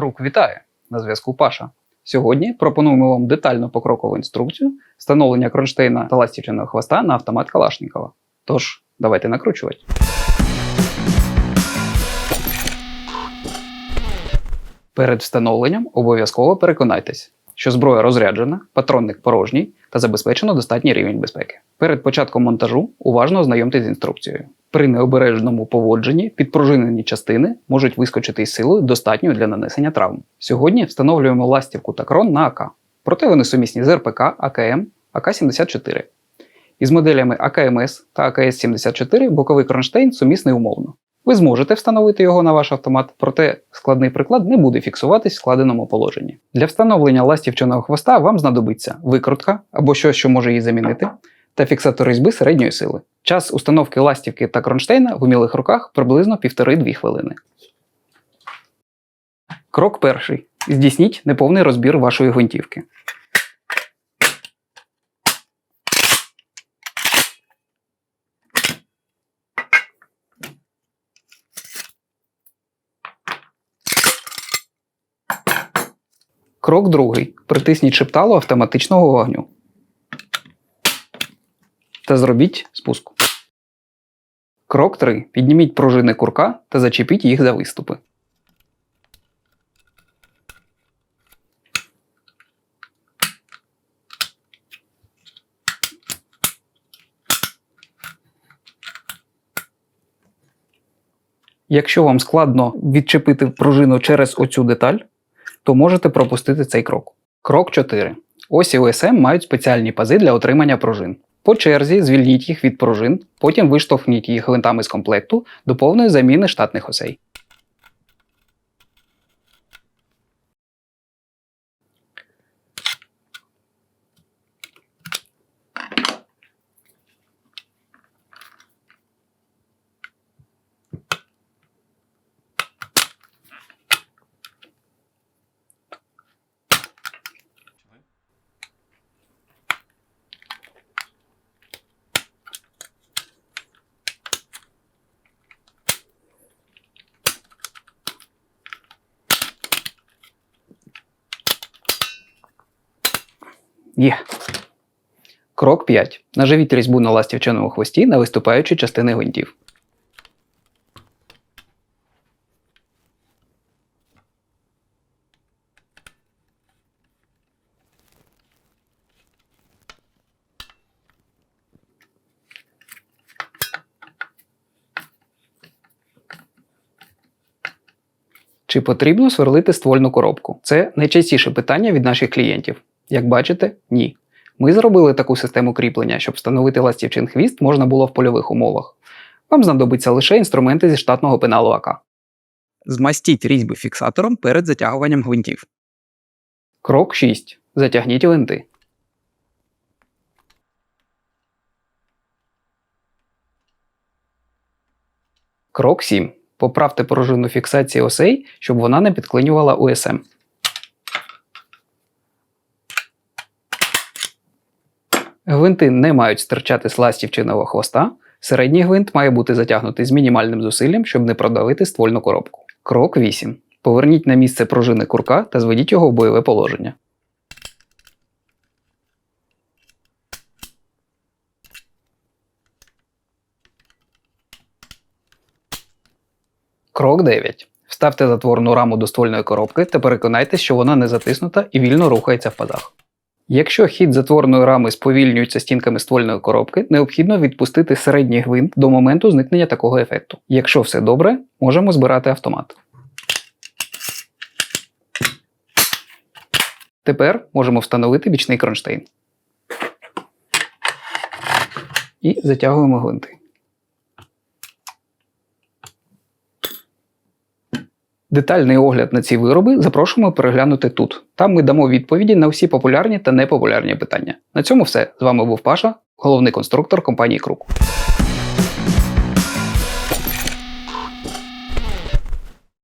Крук вітає! На зв'язку Паша. Сьогодні пропонуємо вам детальну покрокову інструкцію встановлення кронштейна та ластівчиного хвоста на автомат Калашникова. Тож, давайте накручувати. Перед встановленням обов'язково переконайтесь, що зброя розряджена, патронник порожній та забезпечено достатній рівень безпеки. Перед початком монтажу уважно ознайомтесь з інструкцією. При необережному поводженні підпружинені частини можуть вискочити із силою достатньою для нанесення травм. Сьогодні встановлюємо ластівку та крон на АК. Проте вони сумісні з РПК, АКМ, АК-74. Із моделями АКМС та АКС-74 боковий кронштейн сумісний умовно. Ви зможете встановити його на ваш автомат, проте складний приклад не буде фіксуватись в складеному положенні. Для встановлення ластівчаного хвоста вам знадобиться викрутка або щось, що може її замінити, та фіксатор різьби середньої сили. Час установки ластівки та кронштейна в умілих руках приблизно 1,5-2 хвилини. Крок перший. Здійсніть неповний розбір вашої гвинтівки. Крок другий. Притисніть шептало автоматичного вогню. Та зробіть спуск. Крок 3. Підніміть пружини курка та зачепіть їх за виступи. Якщо вам складно відчепити пружину через оцю деталь, то можете пропустити цей крок. Крок 4. Осі ОСМ мають спеціальні пази для отримання пружин. По черзі звільніть їх від пружин, потім виштовхніть їх гвинтами з комплекту до повної заміни штатних осей. Є. Крок 5. Наживіть різьбу на ластівчаному хвості на виступаючі частини гвинтів. Чи потрібно сверлити ствольну коробку? Це найчастіше питання від наших клієнтів. Як бачите, ні. Ми зробили таку систему кріплення, щоб встановити ластівчин хвіст можна було в польових умовах. Вам знадобиться лише інструменти зі штатного пеналу АК. Змастіть різьби фіксатором перед затягуванням гвинтів. Крок 6. Затягніть гвинти. Крок 7. Поправте пружину фіксації осей, щоб вона не підклинювала УСМ. Гвинти не мають стирчати з ластівчиного хвоста. Середній гвинт має бути затягнутий з мінімальним зусиллям, щоб не продавити ствольну коробку. Крок 8. Поверніть на місце пружини курка та зведіть його в бойове положення. Крок 9. Вставте затворну раму до ствольної коробки та переконайтеся, що вона не затиснута і вільно рухається в пазах. Якщо хід затворної рами сповільнюється стінками ствольної коробки, необхідно відпустити середній гвинт до моменту зникнення такого ефекту. Якщо все добре, можемо збирати автомат. Тепер можемо встановити бічний кронштейн. І затягуємо гвинти. Детальний огляд на ці вироби запрошуємо переглянути тут. Там ми дамо відповіді на всі популярні та непопулярні питання. На цьому все. З вами був Паша, головний конструктор компанії Крук.